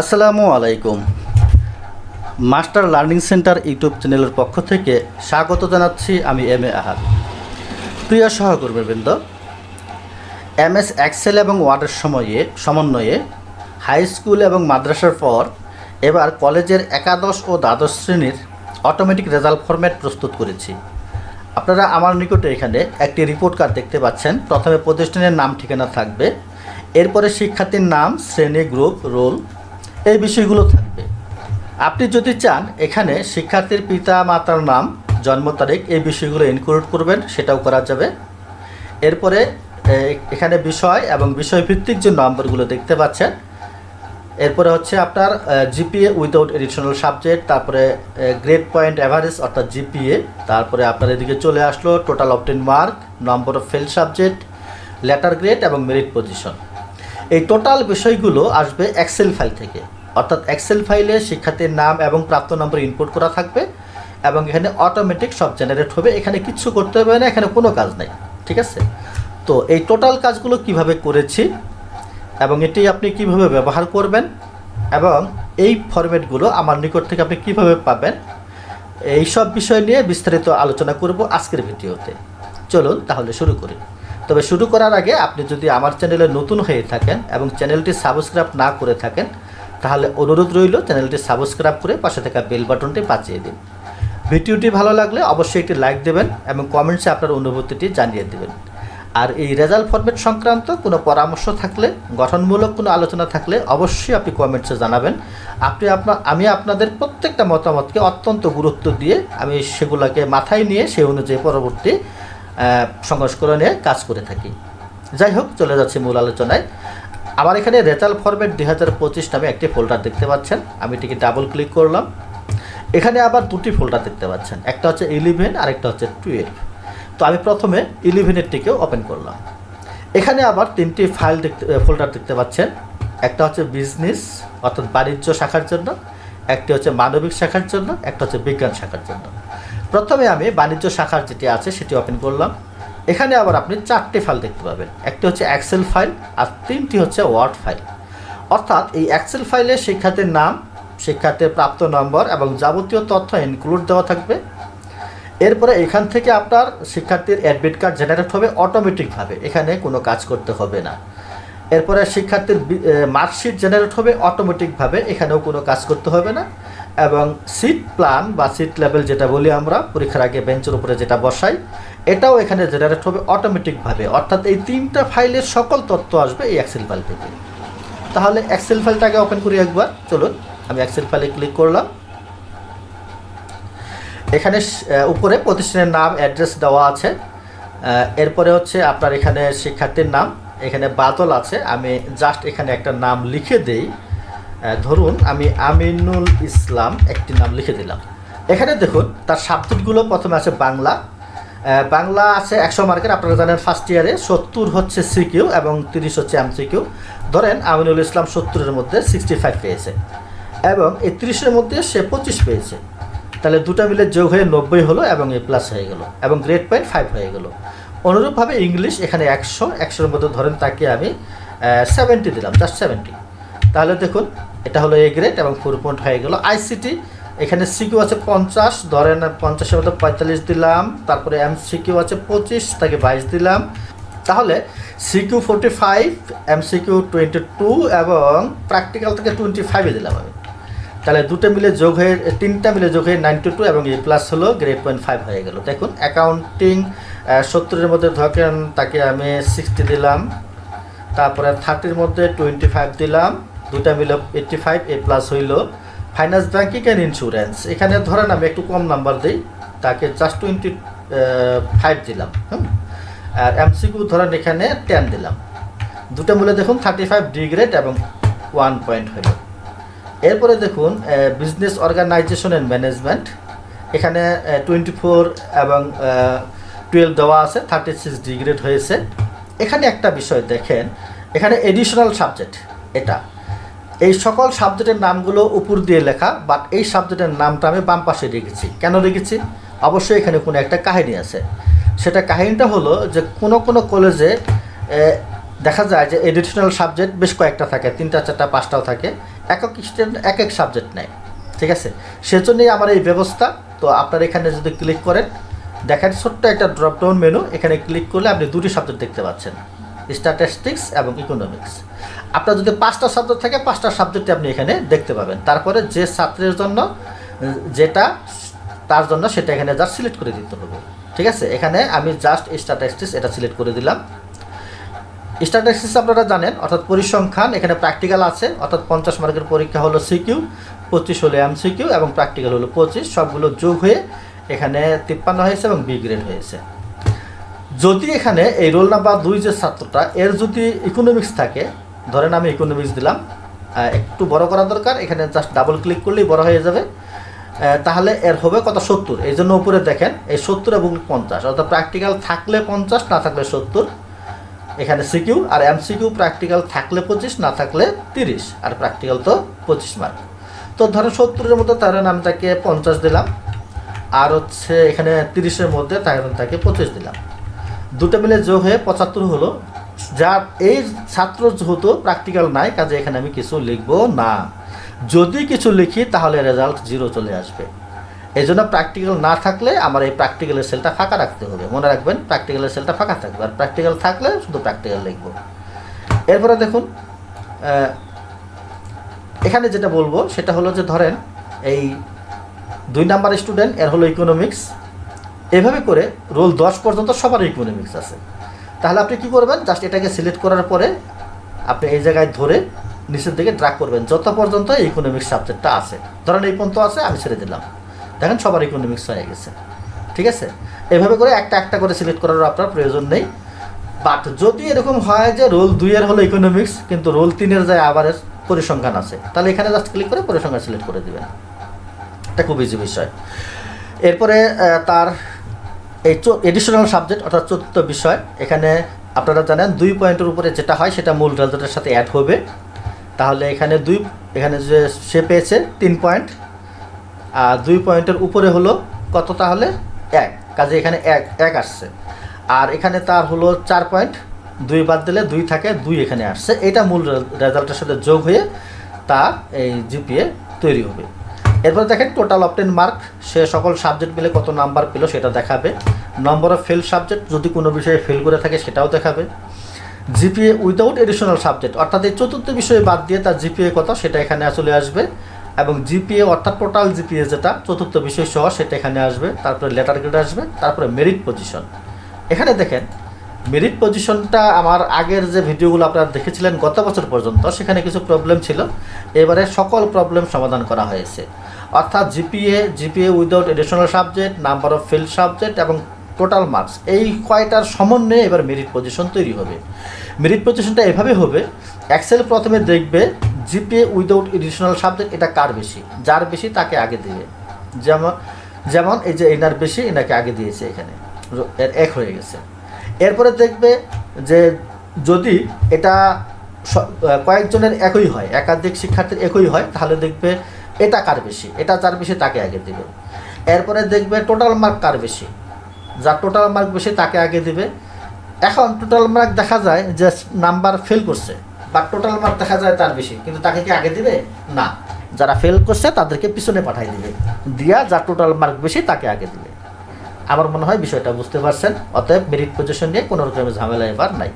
আসসালামু আলাইকুম। Master learning centre YouTube চ্যানেলের পক্ষ থেকে স্বাগত জানাচ্ছি আমি এম এ আহাদ। প্রিয় সহকর্মীবৃন্দ এম এস এক্সেল এবং ওয়ার্ডের সময়ে, সমন্বয়ে হাই স্কুল এবং মাদ্রাসার পর এবার কলেজের একাদশ ও দ্বাদশ শ্রেণির অটোমেটিক রেজাল্ট ফরম্যাট প্রস্তুত করেছি। আপনারা আমার নিকটে এখানে একটি রিপোর্ট কার্ড দেখতে পাচ্ছেন। প্রথমে প্রতিষ্ঠানের নাম ঠিকানা থাকবে। এরপরে শিক্ষার্থীর নাম, শ্রেণি গ্রুপ রোল এই বিষয়গুলো থাকবে। আপনি যদি চান, এখানে শিক্ষার্থীর পিতা মাতার নাম, জন্ম তারিখ এই বিষয়গুলো ইনক্লুড করবেন, সেটাও করা যাবে। এরপরে এখানে বিষয় এবং বিষয়ভিত্তিক যে নম্বরগুলো দেখতে পাচ্ছেন, এরপরে হচ্ছে আপনার জিপিএ উইদাউট এডিশনাল সাবজেক্ট তারপরে গ্রেড পয়েন্ট অ্যাভারেজ অর্থাৎ জিপিএ তারপরে আপনার এদিকে চলে আসলো total obtain mark number of fail subject letter grade এবং মেরিট পজিশন এই টোটাল বিষয়গুলো আসবে এক্সেল ফাইল থেকে। অর্থাৎ এক্সেল ফাইলে শিক্ষার্থীর নাম এবং প্রাপ্ত নম্বর ইনপুট করা থাকবে এবং এখানে অটোমেটিক সব জেনারেট হবে। এখানে কিচ্ছু করতে হবে না, এখানে কোনো কাজ নেই, ঠিক আছে? তো এই টোটাল কাজগুলো কীভাবে করেছি এবং এটি আপনি কীভাবে ব্যবহার করবেন এবং এই ফরম্যাটগুলো আমার নিকট থেকে আপনি কীভাবে পাবেন, এই সব বিষয় নিয়ে বিস্তারিত আলোচনা করব আজকের ভিডিওতে। চলুন তাহলে শুরু করি। তবে শুরু করার আগে আপনি যদি আমার চ্যানেলে নতুন হয়ে থাকেন এবং চ্যানেলটি সাবস্ক্রাইব না করে থাকেন তাহলে অনুরোধ রইল চ্যানেলটি সাবস্ক্রাইব করে পাশে থাকা বেল বাটনটি বাঁচিয়ে দিন। ভিডিওটি ভালো লাগলে অবশ্যই একটি লাইক দেবেন এবং কমেন্টসে আপনার অনুভূতিটি জানিয়ে দেবেন। আর এই রেজাল্ট ফরম্যাট সংক্রান্ত কোনো পরামর্শ থাকলে, গঠনমূলক কোনো আলোচনা থাকলে অবশ্যই আপনি কমেন্টসে জানাবেন। আপনি আপনার আমি আপনাদের প্রত্যেকটা মতামতকে অত্যন্ত গুরুত্ব দিয়ে আমি সেগুলোকে মাথায় নিয়ে সেই অনুযায়ী পরবর্তী সংস্করণে কাজ করে থাকি। যাই হোক, চলে যাচ্ছে মূল আলোচনায়। আমার এখানে রেজাল্ট ফরম্যাট দুই হাজার পঁচিশ নামে একটি ফোল্ডার দেখতে পাচ্ছেন। আমি এটিকে ডাবল ক্লিক করলাম। এখানে আবার দুটি ফোল্ডার দেখতে পাচ্ছেন। একটা হচ্ছে ইলেভেন আর একটা হচ্ছে টুয়েলভ। তো আমি প্রথমে ইলেভেনেরটিকেও ওপেন করলাম। এখানে আবার তিনটি ফাইল দেখতে ফোল্ডার দেখতে পাচ্ছেন। একটা হচ্ছে বিজনেস, অর্থাৎ বাণিজ্য শাখার জন্য। একটি হচ্ছে মানবিক শাখার জন্য। একটা হচ্ছে বিজ্ঞান শাখার জন্য। প্রথমে আমি বাণিজ্য শাখার যেটি আছে, সেটি ওপেন করলাম। এখানে আবার আপনি চারটি ফাইল দেখতে পাবেন। একটি হচ্ছে এক্সেল ফাইল আর তিনটি হচ্ছে ওয়ার্ড ফাইল অর্থাৎ এই এক্সেল ফাইলে শিক্ষার্থীর নাম, শিক্ষার্থীর প্রাপ্ত নম্বর এবং যাবতীয় তথ্য ইনক্লুড দেওয়া থাকবে। এরপরে এখান থেকে আপনার শিক্ষার্থীর অ্যাডমিট কার্ড জেনারেট হবে অটোমেটিকভাবে এখানে কোনো কাজ করতে হবে না। এরপরে শিক্ষার্থীর মার্কশিট জেনারেট হবে অটোমেটিকভাবে এখানেও কোনো কাজ করতে হবে না। এবং সিট প্ল্যান বা সিট লেভেল যেটা বলি আমরা, পরীক্ষার আগে বেঞ্চের উপরে যেটা বসাই, এটাও এখানে জেনারেট হবে অটোমেটিকভাবে অর্থাৎ এই তিনটা ফাইলের সকল তথ্য আসবে এই এক্সেল ফাইল থেকে। তাহলে এক্সেল ফাইলটাকে ওপেন করি একবার। চলুন, আমি এক্সেল ফাইলে ক্লিক করলাম। এখানে উপরে প্রতিষ্ঠানের নাম অ্যাড্রেস দেওয়া আছে। এরপরে হচ্ছে আপনার এখানে শিক্ষার্থীর নাম, এখানে বাদল আছে। আমি জাস্ট এখানে একটা নাম লিখে দেই। ধরুন আমি আমিনুল ইসলাম একটি নাম লিখে দিলাম। এখানে দেখুন, তার সাবজেক্টগুলো প্রথমে আছে বাংলা। বাংলা আছে একশো মার্কের, আপনারা জানেন ফার্স্ট ইয়ারে সত্তর হচ্ছে সিকিউ এবং তিরিশ হচ্ছে এমসিকিউ ধরেন আমিনুল ইসলাম সত্তরের মধ্যে সিক্সটি ফাইভ পেয়েছে এবং এই তিরিশের মধ্যে সে পঁচিশ পেয়েছে। তাহলে দুটো মিলে যোগ হয়ে নব্বই হলো এবং এ প্লাস হয়ে গেল এবং গ্রেড পয়েন্ট ফাইভ হয়ে গেল। অনুরূপভাবে ইংলিশ এখানে একশো, একশোর মধ্যে ধরেন তাকে আমি সেভেন্টি দিলাম জাস্ট সেভেন্টি তাহলে দেখুন, এটা হলো এ গ্রেড এবং ফোর পয়েন্ট হয়ে গেল। আইসিটি এখানে সিকিউ আছে পঞ্চাশ, ধরেন পঞ্চাশের মধ্যে পঁয়তাল্লিশ দিলাম, তারপরে এম সিকিউ আছে পঁচিশ, তাকে বাইশ দিলাম। তাহলে CQ forty five M CQ twenty two এবং প্র্যাকটিক্যাল থেকে টোয়েন্টি ফাইভে দিলাম আমি। তাহলে দুটো মিলে যোগ হয়ে, তিনটা মিলে যোগ হয়ে নাইনটি টু এবং এ প্লাস হলো গ্রেড পয়েন্ট ফাইভ হয়ে গেল। দেখুন অ্যাকাউন্টিং সত্তরের মধ্যে ধরেন তাকে আমি সিক্সটি দিলাম, তারপরে থার্টির মধ্যে টোয়েন্টি ফাইভ দিলাম দুটা মিলে এইট্টি ফাইভ এ প্লাস হইল। ফাইন্যান্স ব্যাঙ্কিং অ্যান্ড ইন্স্যুরেন্স এখানে ধরেন আমি একটু কম নাম্বার দিই, তাকে জাস্ট টোয়েন্টি ফাইভ দিলাম, হুম? আর এমসিকিউ ধরেন এখানে টেন দিলাম। দুটো মূলে দেখুন থার্টি ফাইভ ডিগ্রেড এবং ওয়ান পয়েন্ট হইল। এরপরে দেখুন বিজনেস অর্গানাইজেশন অ্যান্ড ম্যানেজমেন্ট এখানে টোয়েন্টি ফোর এবং টুয়েলভ দেওয়া আছে থার্টি সিক্স ডিগ্রেড হয়েছে। এখানে একটা বিষয় দেখেন, এখানে এডিশনাল সাবজেক্ট এটা। এই সকল সাবজেক্টের নামগুলো উপর দিয়ে লেখা বাট এই সাবজেক্টের নামটা আমি বাম পাশে রেখেছি। কেন রেখেছি? অবশ্যই এখানে কোনো একটা কাহিনী আছে। সেটা কাহিনীটা হলো যে কোনো কোনো কলেজে দেখা যায় যে এডিশনাল সাবজেক্ট বেশ কয়েকটা থাকে, তিনটা, চারটা, পাঁচটাও থাকে। এক এক স্টুডেন্ট এক এক সাবজেক্ট নেয়, ঠিক আছে? সেজন্যই আমার এই ব্যবস্থা। তো আপনার এখানে যদি ক্লিক করেন, দেখেন ছোট্ট একটা ড্রপডাউন মেনু এখানে ক্লিক করলে আপনি দুটি সাবজেক্ট দেখতে পাচ্ছেন স্ট্যাটিস্টিক্স এবং ইকোনমিক্স আপনার যদি পাঁচটা সাবজেক্ট থাকে, পাঁচটা সাবজেক্টে আপনি এখানে দেখতে পাবেন। তারপরে যে ছাত্রের জন্য, যেটা তার জন্য সেটা এখানে জাস্ট সিলেক্ট করে দিতে হবে। ঠিক আছে? এখানে আমি জাস্ট স্ট্যাটিস্টিক্স এটা সিলেক্ট করে দিলাম। স্ট্যাটিস্টিক্স আপনারা জানেন, অর্থাৎ পরিসংখ্যান, এখানে প্র্যাকটিক্যাল আছে, অর্থাৎ পঞ্চাশ মার্কের পরীক্ষা হলো সিকিউ পঁচিশ হলো এম সিকিউ এবং প্র্যাকটিক্যাল হলো পঁচিশ, সবগুলো যোগ হয়ে এখানে তিপ্পান্ন হয়েছে এবং বি গ্রেড হয়েছে। যদি এখানে এই রোল নাম্বার দুই যে ছাত্রটা, এর যদি ইকোনমিক্স থাকে ধরেন আমি ইকোনমিক্স দিলাম। একটু বড় করা দরকার, এখানে জাস্ট ডাবল ক্লিক করলেই বড় হয়ে যাবে। তাহলে এর হবে কত? সত্তর। এই জন্য উপরে দেখেন, এই সত্তর এবং পঞ্চাশ। অর্থাৎ প্র্যাকটিক্যাল থাকলে পঞ্চাশ, না থাকলে সত্তর। এখানে সিকিউ আর এমসিকিউ প্র্যাকটিক্যাল থাকলে পঁচিশ, না থাকলে তিরিশ। আর প্র্যাকটিক্যাল তো পঁচিশ মার্ক তো ধরেন সত্তরের মধ্যে তাহলে আমি তাকে পঞ্চাশ দিলাম। আর হচ্ছে এখানে তিরিশের মধ্যে তাহলে তাকে পঁচিশ দিলাম। দুটো মিলে যোগ হয়ে পঁচাত্তর হলো। যা এই ছাত্র যেহেতু প্র্যাকটিক্যাল নাই, কাজে এখানে আমি কিছু লিখব না। যদি কিছু লিখি, তাহলে রেজাল্ট জিরো চলে আসবে। এই জন্য প্র্যাকটিক্যাল না থাকলে আমার এই প্র্যাকটিক্যালের সেলটা ফাঁকা রাখতে হবে। মনে রাখবেন প্র্যাকটিক্যালের সেলটা ফাঁকা থাকবে। আর প্র্যাকটিক্যাল থাকলে শুধু প্র্যাকটিক্যাল লিখব। এরপরে দেখুন এখানে যেটা বলব, সেটা হলো যে ধরেন, এই দুই নাম্বার স্টুডেন্ট এর হলো ইকোনমিক্স এভাবে করে রোল দশ পর্যন্ত সবার ইকোনমিক্স আছে। তাহলে আপনি কি করবেন? জাস্ট এটাকে সিলেক্ট করার পরে আপনি এই জায়গায় ধরে নিচের দিকে ড্রাগ করবেন। যত পর্যন্ত ইকোনমিক্স সাবজেক্টটা আছে। ধরেন এই পর্যন্ত আছে, আমি ছেড়ে দিলাম। দেখেন সবার ইকোনমিক্স হয়ে গেছে। ঠিক আছে? এভাবে করে একটা একটা করে সিলেক্ট করার আপনার প্রয়োজন নেই। বাট যদি এরকম হয় যে রোল দুইয়ের হলো ইকোনমিক্স কিন্তু রোল তিনের যায় আবার পরিসংখ্যান আছে, তাহলে এখানে জাস্ট ক্লিক করে পরিসংখ্যান সিলেক্ট করে দেবেন। এটা খুব ইজি বিষয়। এরপরে তার এই এডিশনাল সাবজেক্ট অর্থাৎ চতুর্থ বিষয়, এখানে আপনারা জানেন দুই পয়েন্টের উপরে যেটা হয় সেটা মূল রেজাল্টের সাথে অ্যাড হবে। তাহলে এখানে দুই, এখানে যে সে পেয়েছে তিন পয়েন্ট আর দুই পয়েন্টের উপরে হলো কত তাহলে? এক। কাজে এখানে এক এক আসছে। আর এখানে তার হলো চার পয়েন্ট দুই বাদ দিলে দুই থাকে, দুই এখানে আসছে। এটা মূল রেজাল্টের সাথে যোগ হয়ে তার এই জিপিএ তৈরি হবে। এরপর দেখেন টোটাল অপটেন মার্ক সে সকল সাবজেক্ট মিলে কত নাম্বার পেল সেটা দেখাবে। নম্বর অফ ফেল সাবজেক্ট যদি কোনো বিষয়ে ফেল করে থাকে সেটাও দেখাবে। জিপিএ উইদাউট এডিশনাল সাবজেক্ট অর্থাৎ এই চতুর্থ বিষয়ে বাদ দিয়ে তার জিপিএ কত, সেটা এখানে চলে আসবে। এবং জিপিএ অর্থাৎ টোটাল জিপিএ যেটা, চতুর্থ বিষয় সহ সেটা এখানে আসবে। তারপরে লেটার গ্রেড আসবে, তারপরে মেরিট পজিশন এখানে দেখেন মেরিট পজিশনটা আমার আগের যে ভিডিওগুলো আপনারা দেখেছিলেন গত বছর পর্যন্ত, সেখানে কিছু প্রবলেম ছিল। এবারে সকল প্রবলেম সমাধান করা হয়েছে। অর্থাৎ GPA GPA without additional subject number of field subject এবং টোটাল মার্কস এই কয়টার সমন্বয়ে এবার মেরিট পজিশন তৈরি হবে। মেরিট পজিশনটা এভাবে হবে এক্সেল প্রথমে দেখবে জিপিএ উইদাউট এডিশনাল সাবজেক্ট এটা কার বেশি? যার বেশি তাকে আগে দিবে। যেমন যেমন এই যে এনার বেশি, এনাকে আগে দিয়েছে এখানে। এর এক হয়ে গেছে। এরপরে দেখবে যে যদি এটা কয়েকজনের একই হয়, একাধিক শিক্ষার্থীর একই হয়, তাহলে দেখবে এটা কার বেশি? এটা যার বেশি তাকে আগে দিবে। এরপরে দেখবে টোটাল মার্ক কার বেশি? যার টোটাল মার্ক বেশি তাকে আগে দিবে। এখন টোটাল মার্ক দেখা যায় যে নাম্বার ফেল করছে বা টোটাল মার্ক দেখা যায় তার বেশি, কিন্তু তাকে কি আগে দিবে? না। যারা ফেল করছে তাদেরকে পিছনে পাঠাই দিবে। দিয়া যার টোটাল মার্ক বেশি তাকে আগে দিবে। আমার মনে হয় বিষয়টা বুঝতে পারছেন, অতএব মেরিট পজিশন নিয়ে কোনো রকমের ঝামেলা এবার নাই।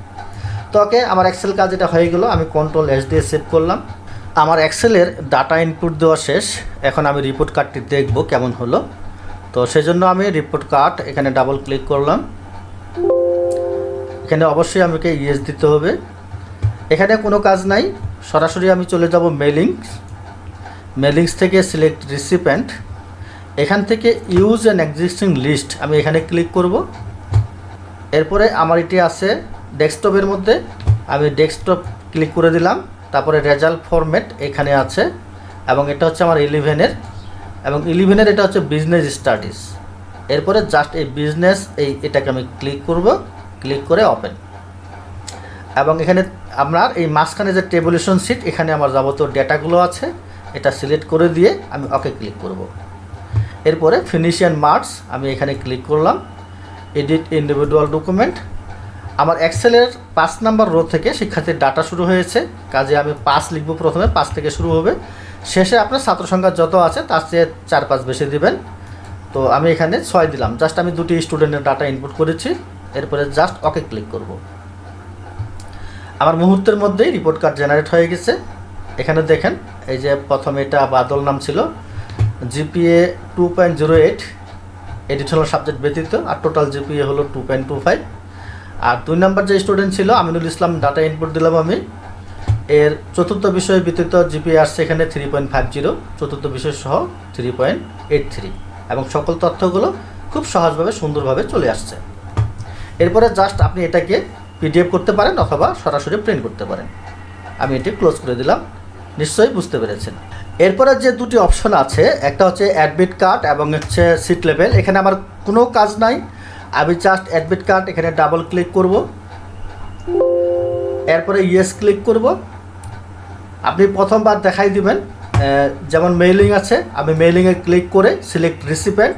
তো ওকে, আমার এক্সেল কাজ এটা হয়ে গেলো, আমি কন্ট্রোল এস দিয়ে সেভ করলাম। আমার এক্সেলের ডাটা ইনপুট দেওয়া শেষ, এখন আমি রিপোর্ট কার্ডটি দেখব কেমন হলো। তো সেজন্য আমি রিপোর্ট কার্ড এখানে ডাবল ক্লিক করলাম। এখানে অবশ্যই আমাকে ইয়েস দিতে হবে। এখানে কোনো কাজ নাই, সরাসরি আমি চলে যাব মেলিংস মেলিংস থেকে সিলেক্ট রিসিপেন্ট এখান থেকে ইউজ অ্যান এক্সিস্টিং লিস্ট আমি এখানে ক্লিক করব। এরপরে আমার এটি আছে ডেস্কটপের মধ্যে। আমি ডেস্কটপ ক্লিক করে দিলাম। তারপরে রেজাল্ট ফরম্যাট এখানে আছে। এবং এটা হচ্ছে আমার ইলেভেনের এবং ইলেভেনের এটা হচ্ছে বিজনেস স্টাডিজ এরপরে জাস্ট এই বিজনেস এই এটাকে আমি ক্লিক করব। ক্লিক করে ওপেন এবং এখানে আপনার এই মাঝখানে যে টেবুলেশন সিট এখানে আমার যাবতীয় ডেটাগুলো আছে, এটা সিলেক্ট করে দিয়ে আমি ওকে ক্লিক করব। এরপরে ফিনিশিয়ান মার্কস আমি এখানে ক্লিক করলাম এডিট ইন্ডিভিজুয়াল ডকুমেন্ট আমার এক্সেলের পাঁচ নাম্বার রো থেকে শিক্ষার্থীর ডাটা শুরু হয়েছে, কাজে আমি পাঁচ লিখব প্রথমে, পাঁচ থেকে শুরু হবে। শেষে আপনার ছাত্র সংখ্যা যত আছে, তার চেয়ে চার পাঁচ বেশি দিবেন। তো আমি এখানে ছয় দিলাম জাস্ট আমি দুটি স্টুডেন্টের ডাটা ইনপুট করেছি, এরপরে জাস্ট ওকে ক্লিক করব। আমার মুহূর্তের মধ্যেই রিপোর্ট কার্ড জেনারেট হয়ে গেছে। এখানে দেখেন, এই যে প্রথমে এটা বাদল নাম ছিল GPA two point zero eight additional subject ব্যতীত, আর টোটাল জিপিএ হলো টু পয়েন্ট টু ফাইভ আর দুই নাম্বার যে স্টুডেন্ট ছিল, আমিনুল ইসলাম ডাটা ইনপুট দিলাম আমি। এর চতুর্থ বিষয় ব্যতীত জিপিএ আসছে এখানে থ্রি পয়েন্ট ফাইভ জিরো চতুর্থ বিষয় সহ থ্রি পয়েন্ট এইট থ্রি এবং সকল তথ্যগুলো খুব সহজভাবে, সুন্দরভাবে চলে আসছে। এরপরে জাস্ট আপনি এটাকে পিডিএফ করতে পারেন অথবা সরাসরি প্রিন্ট করতে পারেন। আমি এটি ক্লোজ করে দিলাম। নিশ্চয়ই বুঝতে পেরেছেন। এরপরে যে দুটি অপশন আছে, একটা হচ্ছে অ্যাডমিট কার্ড এবং হচ্ছে সিট লেভেল এখানে আমার কোনো কাজ নাই। আমি জাস্ট অ্যাডমিট কার্ড এখানে ডাবল ক্লিক করব। এরপরে ইয়েস ক্লিক করব। আপনি প্রথমবার দেখাই দিবেন। যেমন মেইলিং আছে, আমি মেইলিংয়ে ক্লিক করে select recipient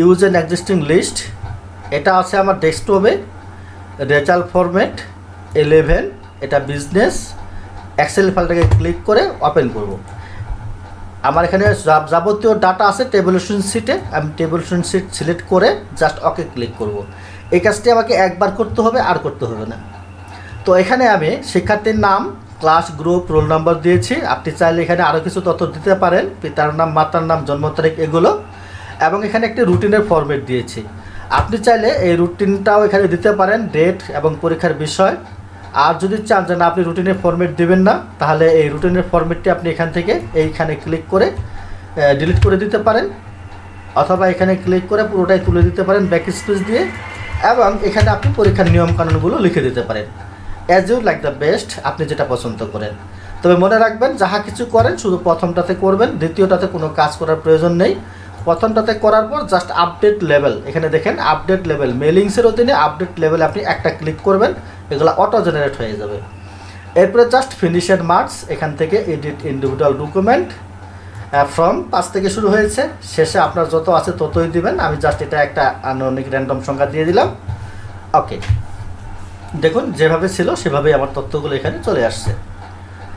use an existing list এটা আছে আমার ডেস্কটপে রেজাল্ট ফরম্যাট ইলেভেন এটা বিজনেস এক্সেল ফাইলটাকে ক্লিক করে ওপেন করব। আমার এখানে যাবতীয় ডাটা আছে টেবুলেশন সিটে আমি টেবুলেশন সিট সিলেক্ট করে জাস্ট ওকে ক্লিক করব। এই কাজটি আমাকে একবার করতে হবে, আর করতে হবে না। তো এখানে আমি শিক্ষার্থীর নাম ক্লাস গ্রুপ রোল নাম্বার দিয়েছি। আপনি চাইলে এখানে আরও কিছু তথ্য দিতে পারেন। পিতার নাম, মাতার নাম, জন্ম তারিখ এগুলো। এবং এখানে একটি রুটিনের ফরম্যাট দিয়েছি। আপনি চাইলে এই রুটিনটাও এখানে দিতে পারেন। ডেট এবং পরীক্ষার বিষয়। আর যদি চান যে না, আপনি রুটিনের ফরম্যাট দেবেন না, তাহলে এই রুটিনের ফরম্যাটটি আপনি এখান থেকে এইখানে ক্লিক করে ডিলিট করে দিতে পারেন। অথবা এখানে ক্লিক করে পুরোটাই তুলে দিতে পারেন ব্যাক স্পেস দিয়ে এবং এখানে আপনি পরীক্ষার নিয়মকানুনগুলো লিখে দিতে পারেন। As you like the best আপনি যেটা পছন্দ করেন। তবে মনে রাখবেন, যাহা কিছু করেন, শুধু প্রথমটাতে করবেন, দ্বিতীয়টাতে কোনো কাজ করার প্রয়োজন নেই। প্রথমটাতে করার পর জাস্ট আপডেট লেভেল এখানে দেখেন আপডেট লেভেল মেলিংসের অধীনে আপডেট লেভেল আপনি একটা ক্লিক করবেন, এগুলো অটো জেনারেট হয়ে যাবে। এরপরে জাস্ট ফিনিশের মার্কস এখান থেকে এডিট ইন্ডিভিজুয়াল ডকুমেন্ট ফ্রম পাঁচ থেকে শুরু হয়েছে। শেষে আপনার যত আছে ততই দিবেন। আমি জাস্ট এটা একটা আনুমানিক র্যান্ডম সংখ্যা দিয়ে দিলাম। ওকে দেখুন, যেভাবে ছিল সেভাবেই আমার তথ্যগুলো এখানে চলে আসছে।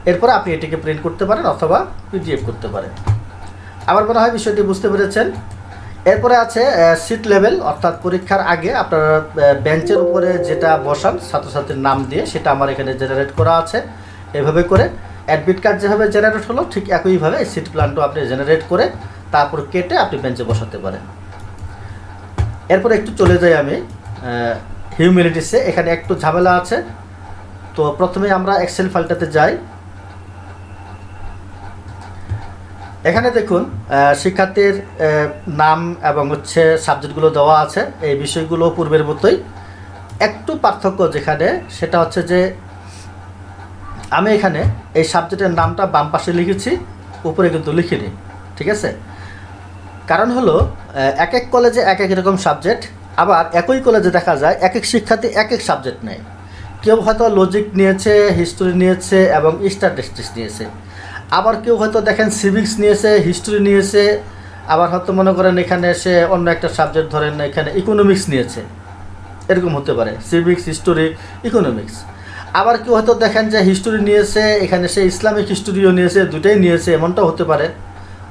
এরপর আপনি এটিকে প্রিন্ট করতে পারেন অথবা পিডিএফ করতে পারেন। আমার মনে হয় বিষয়টি বুঝতে পেরেছেন। এরপরে আছে সিট লেভেল অর্থাৎ পরীক্ষার আগে আপনারা বেঞ্চের উপরে যেটা বসান, ছাত্রছাত্রীর নাম দিয়ে, সেটা আমার এখানে জেনারেট করা আছে। এভাবে করে অ্যাডমিট কার্ড যেভাবে জেনারেট হলো, ঠিক একইভাবে সিট প্ল্যানটাও আপনি জেনারেট করে তারপর কেটে আপনি বেঞ্চে বসাতে পারেন। এরপরে একটু চলে যাই আমি হিউম্যানিটিসে এখানে একটু ঝামেলা আছে। তো প্রথমে আমরা এক্সেল ফাইলটাতে যাই। এখানে দেখুন শিক্ষার্থীর নাম এবং হচ্ছে সাবজেক্টগুলো দেওয়া আছে। এই বিষয়গুলো পূর্বের মতোই। একটু পার্থক্য যেখানে, সেটা হচ্ছে যে আমি এখানে এই সাবজেক্টের নামটা বাম পাশে লিখেছি, উপরে কিন্তু লিখিনি, ঠিক আছে? কারণ হলো এক এক কলেজে এক এক রকম সাবজেক্ট, আবার একই কলেজে দেখা যায় এক এক শিক্ষার্থী এক এক সাবজেক্ট নেয়। কেউ হয়তো লজিক নিয়েছে হিস্টোরি নিয়েছে এবং স্ট্যাটিস্টিক্স নিয়েছে। আবার কেউ হয়তো দেখেন সিভিক্স নিয়েছে হিস্টোরি নিয়েছে, আবার হয়তো মনে করেন এখানে সে অন্য একটা সাবজেক্ট ধরেন এখানে ইকোনমিক্স নিয়েছে। এরকম হতে পারে সিভিক্স হিস্টোরি ইকোনমিক্স আবার কেউ হয়তো দেখেন যে হিস্টোরি নিয়েছে, এখানে সে ইসলামিক হিস্টোরিও নিয়েছে, দুটাই নিয়েছে, এমনটাও হতে পারে।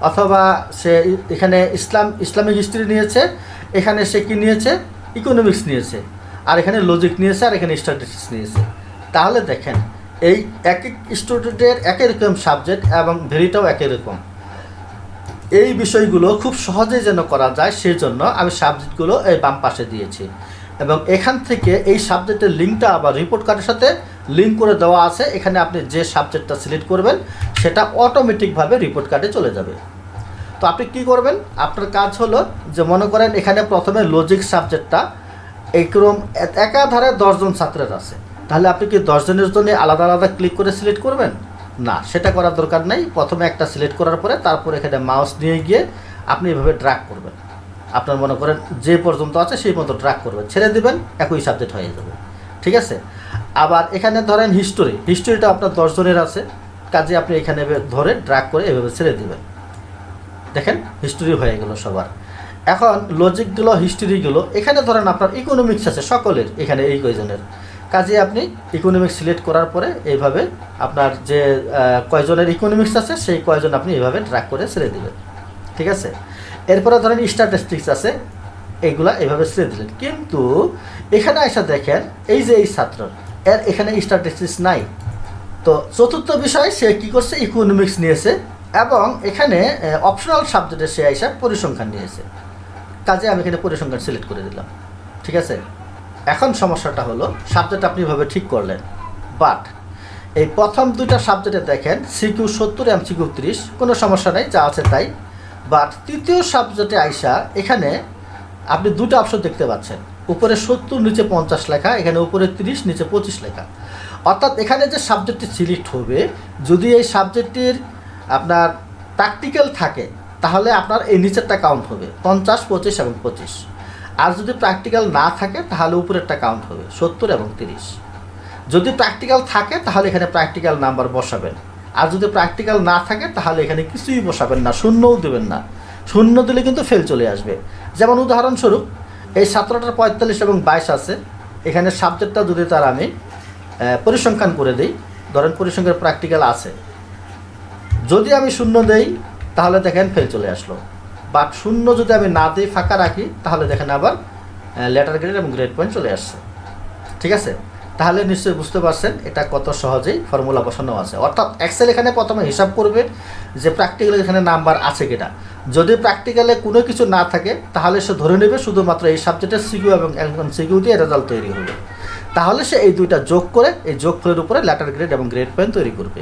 অথবা সে এখানে ইসলাম, ইসলামিক হিস্ট্রি নিয়েছে, এখানে সে কী নিয়েছে? ইকোনমিক্স নিয়েছে। আর এখানে লজিক নিয়েছে, আর এখানে স্ট্যাটিস্টিক্স নিয়েছে। তাহলে দেখেন এই এক এক স্টুডেন্টের একই রকম সাবজেক্ট এবং ভেরিটাও একই রকম। এই বিষয়গুলো খুব সহজেই যেন করা যায় সেই জন্য আমি সাবজেক্টগুলো এই বাম পাশে দিয়েছি। এবং এখান থেকে এই সাবজেক্টের লিঙ্কটা আবার রিপোর্ট কার্ডের সাথে লিঙ্ক করে দেওয়া আছে। এখানে আপনি যে সাবজেক্টটা সিলেক্ট করবেন, সেটা অটোমেটিকভাবে রিপোর্ট কার্ডে চলে যাবে। তো আপনি কি করবেন? আপনার কাজ হলো যে মনে করেন এখানে প্রথমে লজিক সাবজেক্টটা এইরকম একাধারে দশজন ছাত্রের আছে। তাহলে আপনি কি দশজনের জন্য আলাদা আলাদা ক্লিক করে সিলেক্ট করবেন? না, সেটা করার দরকার নেই। প্রথমে একটা সিলেক্ট করার পরে তারপর এখানে মাউস নিয়ে গিয়ে আপনি এভাবে ড্রাগ করবেন। আপনার মনে করেন যে পর্যন্ত আছে সেই মতো ড্রাগ করবেন। ছেড়ে দেবেন, একই সাবজেক্ট হয়ে যাবে। ঠিক আছে? আবার এখানে ধরেন হিস্টোরি হিস্টোরিটা আপনার দশজনের আছে। কাজে আপনি এখানে ধরে ড্রাগ করে এভাবে ছেড়ে দেবেন। দেখেন হিস্টোরি হয়ে গেল সবার। এখন লজিকগুলো হিস্টোরিগুলো এখানে ধরেন আপনার ইকোনমিক্স আছে সকলের। এখানে এই কয়জনের কাজে আপনি ইকোনমিক্স সিলেক্ট করার পরে এইভাবে আপনার যে কয়জনের ইকোনমিক্স আছে, সেই কয়জন আপনি এইভাবে ড্রাগ করে ছেড়ে দেবেন। ঠিক আছে? এরপরে ধরেন স্ট্যাটিস্টিক্স আছে এইগুলা এইভাবে ছেড়ে দিলেন। কিন্তু এখানে এসে দেখেন, এই যে এই ছাত্র, এর এখানে স্ট্যাটিস্টিক্স নাই। তো চতুর্থ বিষয়, সে কি করছে? ইকোনমিক্স নিয়েছে এবং এখানে অপশনাল সাবজেক্টে সে এসে পরিসংখ্যান নিয়েছে। কাজে আমি এখানে পরিসংখ্যান সিলেক্ট করে দিলাম। ঠিক আছে? এখন সমস্যাটা হলো সাবজেক্ট আপনি এভাবে ঠিক করলেন। বাট এই প্রথম দুইটা সাবজেক্টে দেখেন সিকিউ সত্তর এম সিকিউ ত্রিশ, কোনো সমস্যা নেই, যা আছে তাই। বাট তৃতীয় সাবজেক্টে আইসা এখানে আপনি দুটো অপশন দেখতে পাচ্ছেন। উপরে সত্তর, নিচে পঞ্চাশ লেখা, এখানে উপরে তিরিশ, নিচে পঁচিশ লেখা। অর্থাৎ এখানে যে সাবজেক্টটি সিলেক্ট হবে, যদি এই সাবজেক্টটির আপনার প্র্যাকটিক্যাল থাকে, তাহলে আপনার এই নিচেরটা কাউন্ট হবে, পঞ্চাশ, পঁচিশ এবং পঁচিশ। আর যদি প্র্যাকটিক্যাল না থাকে, তাহলে উপরেরটা কাউন্ট হবে, সত্তর এবং তিরিশ। যদি প্র্যাকটিক্যাল থাকে, তাহলে এখানে প্র্যাকটিক্যাল নাম্বার বসাবেন। আর যদি প্র্যাকটিক্যাল না থাকে, তাহলে এখানে কিছুই বসাবেন না, শূন্যও দেবেন না। শূন্য দিলে কিন্তু ফেল চলে আসবে। যেমন উদাহরণস্বরূপ, এই সতেরোটার পঁয়তাল্লিশ এবং বাইশ আছে। এখানে সাবজেক্টটা যদি তার আমি পরিসংখ্যান করে দিই, ধরেন পরিসংখ্যান প্র্যাকটিক্যাল আছে। যদি আমি শূন্য দেই, তাহলে দেখেন ফেল চলে আসলো। বাট শূন্য যদি আমি না দিয়ে ফাঁকা রাখি, তাহলে দেখেন আবার লেটার গ্রেড এবং গ্রেড পয়েন্ট চলে আসছে। ঠিক আছে? তাহলে নিশ্চয়ই বুঝতে পারছেন এটা কত সহজেই ফর্মুলা বসানো আছে। অর্থাৎ এক্সেল এখানে প্রথমে হিসাব করবে যে প্র্যাকটিক্যালে এখানে নাম্বার আছে কিনা। যদি প্র্যাকটিক্যালে কোনো কিছু না থাকে, তাহলে সে ধরে নেবে শুধুমাত্র এই সাবজেক্টের সিকিউ এবং সিকিউ দিয়ে রেজাল্ট তৈরি হবে। তাহলে সে এই দুইটা যোগ করে, এই যোগফলের উপরে লেটার গ্রেড এবং গ্রেড পয়েন্ট তৈরি করবে।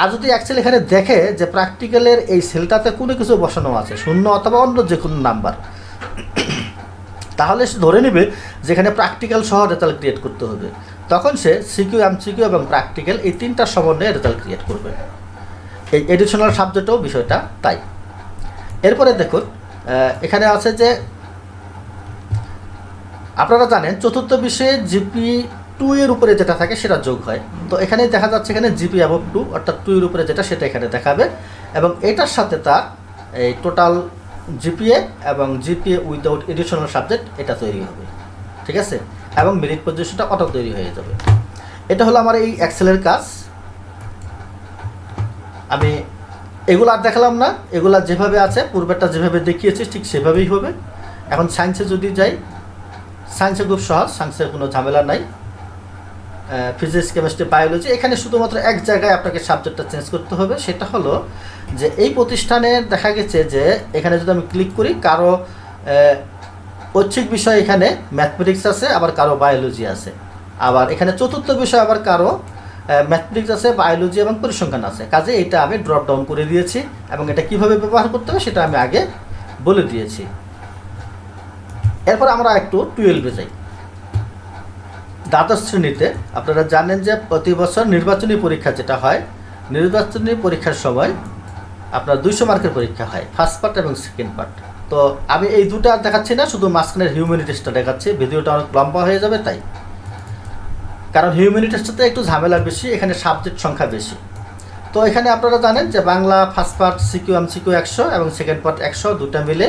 আর যদি অ্যাকচুয়ালি এখানে দেখে যে প্র্যাকটিক্যালের এই সেলটাতে কোনো কিছু বসানো আছে, শূন্য অথবা অন্য যে কোনো নাম্বার তাহলে সে ধরে নেবে যেখানে প্র্যাকটিক্যাল সহ রেজাল্ট ক্রিয়েট করতে হবে। তখন সে সিকিউ এমসিকিউ এবং প্র্যাকটিক্যাল এই তিনটার সমন্বয়ে রেজাল্ট ক্রিয়েট করবে। এই এডিশনাল সাবজেক্টেও বিষয়টা তাই। এরপরে দেখুন এখানে আছে যে আপনারা জানেন চতুর্থ বিষয়ে জিপি টু এর উপরে যেটা থাকে সেটা যোগ হয়। তো এখানে দেখা যাচ্ছে এখানে জিপি অ্যাবভ টু অর্থাৎ টু এর উপরে যেটা সেটা এখানে দেখাবে এবং এটার সাথে তার এই টোটাল জিপিএ এবং জিপিএ উইদাউট এডিশনাল সাবজেক্ট এটা তৈরি হবে। ঠিক আছে? এবং মেরিট পজিশনটা অটো তৈরি হয়ে যাবে। এটা হলো আমার এই এক্সেলের কাজ। আমি এগুলো আর দেখালাম না, এগুলা যেভাবে আছে, পূর্বেরটা যেভাবে দেখিয়েছি, ঠিক সেভাবেই হবে। এখন সায়েন্সে যদি যাই সায়েন্সে খুব সহজ সায়েন্সের কোনো ঝামেলা নাই। ফিজিক্স কেমিস্ট্রি বায়োলজি এখানে শুধুমাত্র এক জায়গায় আপনাকে সাবজেক্টটা চেঞ্জ করতে হবে, সেটা হলো যে এই প্রতিষ্ঠানে দেখা গেছে যে এখানে যদি আমি ক্লিক করি, কারও ঐচ্ছিক বিষয় এখানে ম্যাথমেটিক্স আছে, আবার কারও বায়োলজি আছে। আবার এখানে চতুর্থ বিষয়, আবার কারও ম্যাথমেটিক্স আছে বায়োলজি এবং পরিসংখ্যান আছে। কাজে এটা আমি ড্রপ ডাউন করে দিয়েছি এবং এটা কীভাবে ব্যবহার করতে হবে সেটা আমি আগে বলে দিয়েছি। এরপর আমরা একটু টুয়েলভে যাই। দ্বাদশ শ্রেণীতে আপনারা জানেন যে প্রতি বছর নির্বাচনী পরীক্ষা যেটা হয়, নির্বাচনী পরীক্ষার সময় আপনার দুইশো মার্কের পরীক্ষা হয় ফার্স্ট পার্ট এবং সেকেন্ড পার্ট তো আমি এই দুটো আর দেখাচ্ছি না, শুধু মাঝখানের হিউম্যানি টেস্টটা দেখাচ্ছি। ভিডিওটা অনেক লম্বা হয়ে যাবে, তাই। কারণ হিউম্যানি টেস্টটাতে একটু ঝামেলা বেশি, এখানে সাবজেক্ট সংখ্যা বেশি। তো এখানে আপনারা জানেন যে Bangla first part CQ M CQ একশো এবং সেকেন্ড পার্ট একশো, দুটা মিলে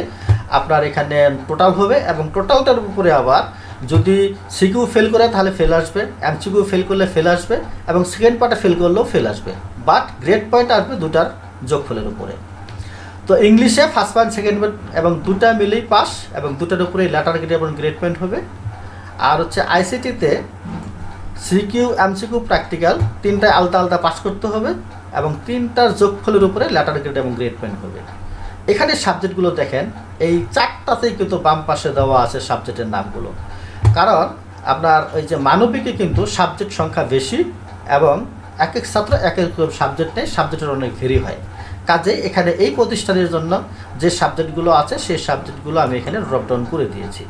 আপনার এখানে টোটাল হবে এবং টোটালটার উপরে আবার যদি সিকিউ ফেল করে, তাহলে ফেল আসবে এমসিকিউ ফেল করলে ফেল আসবে এবং সেকেন্ড পার্টে ফেল করলেও ফেল আসবে। বাট গ্রেড পয়েন্ট আসবে দুটার যোগফলের উপরে। তো ইংলিশে ফার্স্ট পয়েন্ট সেকেন্ড পয়েন্ট এবং দুটা মিলেই পাস এবং দুটার উপরে লেটার গ্রেড এবং গ্রেড পয়েন্ট হবে। আর হচ্ছে আইসিটিতে সিকিউ এমসিকিউ প্র্যাকটিক্যাল তিনটায় আলাদা আলাদা পাস করতে হবে এবং তিনটার যোগফলের উপরে লেটার গ্রেড এবং গ্রেড পয়েন্ট হবে। এখানে সাবজেক্টগুলো দেখেন, এই চারটাতেই কিন্তু বাম পাশে দেওয়া আছে সাবজেক্টের নামগুলো। কারণ আপনার ওই যে মানবিকে কিন্তু সাবজেক্ট সংখ্যা বেশি এবং এক এক ছাত্র এক এক সাবজেক্ট নেই সাবজেক্টের অনেক ভেরি হয়। কাজে এখানে এই প্রতিষ্ঠানের জন্য যে সাবজেক্টগুলো আছে, সেই সাবজেক্টগুলো আমি এখানে ড্রপডাউন করে দিয়েছি।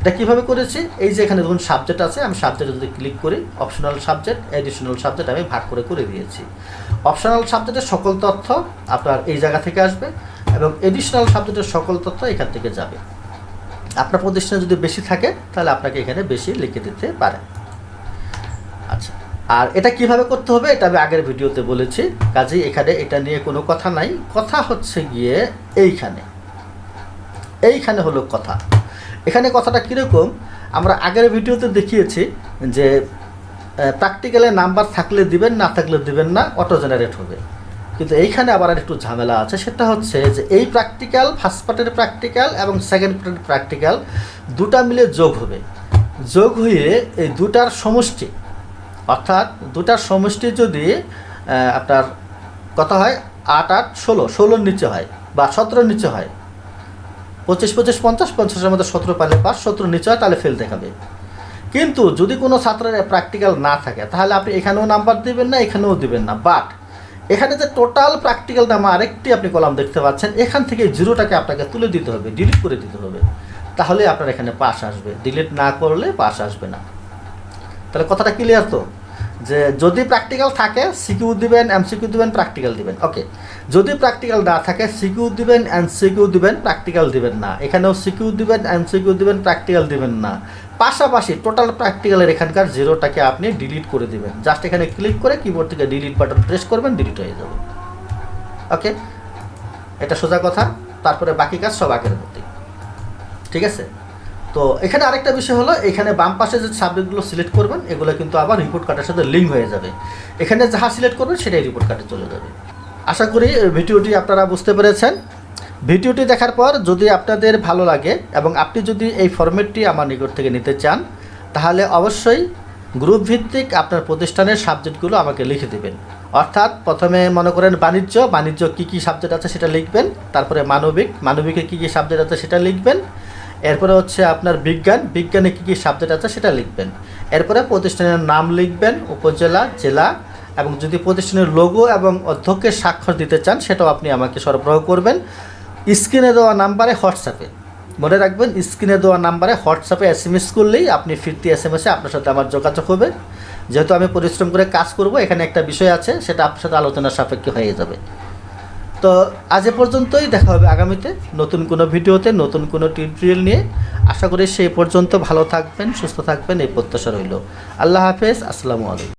এটা কীভাবে করেছি? এই যে এখানে ধরুন সাবজেক্ট আছে, আমি সাবজেক্টে যদি ক্লিক করি অপশনাল সাবজেক্ট এডিশনাল সাবজেক্ট আমি ভাগ করে করে দিয়েছি। অপশনাল সাবজেক্টের সকল তথ্য আপনার এই জায়গা থেকে আসবে এবং এডিশনাল সাবজেক্টের সকল তথ্য এখান থেকে যাবে। আপনার প্রতিষ্ঠানে যদি বেশি থাকে, তাহলে আপনাকে এখানে বেশি লিখে দিতে পারে। আর এটা কীভাবে করতে হবে এটা আমি আগের ভিডিওতে বলেছি। কাজেই এখানে এটা নিয়ে কোনো কথা নাই। কথা হচ্ছে গিয়ে এইখানে। এইখানে হলো কথা। এখানে কথাটা কীরকম? আমরা আগের ভিডিওতে দেখিয়েছি যে প্র্যাকটিক্যালে নাম্বার থাকলে দিবেন, না থাকলে দিবেন না অটো জেনারেট হবে। কিন্তু এইখানে আবার আর একটু ঝামেলা আছে। সেটা হচ্ছে যে, এই প্র্যাকটিক্যাল ফার্স্ট পার্টের প্র্যাকটিক্যাল এবং সেকেন্ড পার্টের প্র্যাকটিক্যাল দুটা মিলে যোগ হবে। যোগ হয়ে এই দুটার সমষ্টি অর্থাৎ দুটার সমষ্টি যদি আপনার কত হয়? আট আট, ষোলো। ষোলোর নিচে হয় বা সতেরোর নিচে হয়। পঁচিশ পঁচিশ, পঞ্চাশ, পঞ্চাশের মধ্যে সতেরো পাইলে পাস সতেরো নিচে হয়, তাহলে ফেল দেখাবে। কিন্তু যদি কোনো ছাত্রের প্র্যাকটিক্যাল না থাকে, তাহলে আপনি এখানেও নাম্বার দিবেন না, এখানেও দিবেন না। বাট এখানে যে টোটাল প্র্যাকটিক্যাল নামা আরেকটি আপনি কলাম দেখতে পাচ্ছেন, এখান থেকে জিরোটাকে আপনাকে তুলে দিতে হবে ডিলিট করে দিতে হবে। তাহলে আপনার এখানে পাস আসবে। ডিলিট না করলে পাস আসবে না। তাহলে কথাটা ক্লিয়ার তো? যে যদি প্র্যাকটিক্যাল থাকে সিকিউ দিবেন এমসিকিউ দিবেন প্র্যাকটিক্যাল দিবেন। ওকে যদি প্র্যাকটিক্যাল না থাকে সিকিউ দিবেন এমসিকিউ দিবেন প্র্যাকটিক্যাল দিবেন না। এখানেও সিকিউ দিবেন এমসিকিউ দিবেন প্র্যাকটিক্যাল দিবেন না। পাশাপাশি টোটাল প্র্যাকটিক্যালের এখানকার জিরোটাকে আপনি ডিলিট করে দিবেন। জাস্ট এখানে ক্লিক করে কিবোর্ড থেকে ডিলিট বাটন প্রেস করবেন ডিলিট হয়ে যাবে। ওকে এটা সোজা কথা, তারপরে বাকি কাজ সব আগের মধ্যেই ঠিক আছে? তো এখানে আরেকটা বিষয় হলো, এখানে বাম পাশে যে সাবজেক্টগুলো সিলেক্ট করবেন, এগুলো কিন্তু আবার রিপোর্ট কার্ডের সাথে লিঙ্ক হয়ে যাবে। এখানে যাহা সিলেক্ট করবেন, সেটাই রিপোর্ট কার্ডে চলে যাবে। আশা করি ভিডিওটি আপনারা বুঝতে পেরেছেন। ভিডিওটি দেখার পর যদি আপনাদের ভালো লাগে এবং আপনি যদি এই ফরম্যাটটি আমার নিকট থেকে নিতে চান, তাহলে অবশ্যই গ্রুপ ভিত্তিক আপনার প্রতিষ্ঠানের সাবজেক্টগুলো আমাকে লিখে দেবেন। অর্থাৎ প্রথমে মনে করেন বাণিজ্য বাণিজ্য কী কী সাবজেক্ট আছে সেটা লিখবেন, তারপরে মানবিক, মানবিকে কী কী সাবজেক্ট আছে সেটা লিখবেন এরপরে হচ্ছে আপনার বিজ্ঞান। বিজ্ঞানে কী কী সাবজেক্ট আছে সেটা লিখবেন। এরপরে প্রতিষ্ঠানের নাম লিখবেন, উপজেলা, জেলা, এবং যদি প্রতিষ্ঠানের লোগো এবং অধ্যক্ষের স্বাক্ষর দিতে চান, সেটাও আপনি আমাকে সরবরাহ করবেন। স্ক্রিনে দেওয়া নাম্বারে হোয়াটসঅ্যাপে। মনে রাখবেন, স্ক্রিনে দেওয়া নাম্বারে হোয়াটসঅ্যাপে এস এম এস করলেই আপনি ফিরতি এস এম এসে আপনার সাথে আমার যোগাযোগ হবে। যেহেতু আমি পরিশ্রম করে কাজ করব, এখানে একটা বিষয় আছে, সেটা আপনার সাথে আলোচনার সাপেক্ষে হয়ে যাবে। তো আজ এ পর্যন্তই, দেখা হবে আগামীতে নতুন কোনো ভিডিওতে, নতুন কোনো টিউটোরিয়াল নিয়ে। আশা করি সেই পর্যন্ত ভালো থাকবেন, সুস্থ থাকবেন, এই প্রত্যাশা রইল। আল্লাহ হাফেজ, আসসালামু আলাইকুম।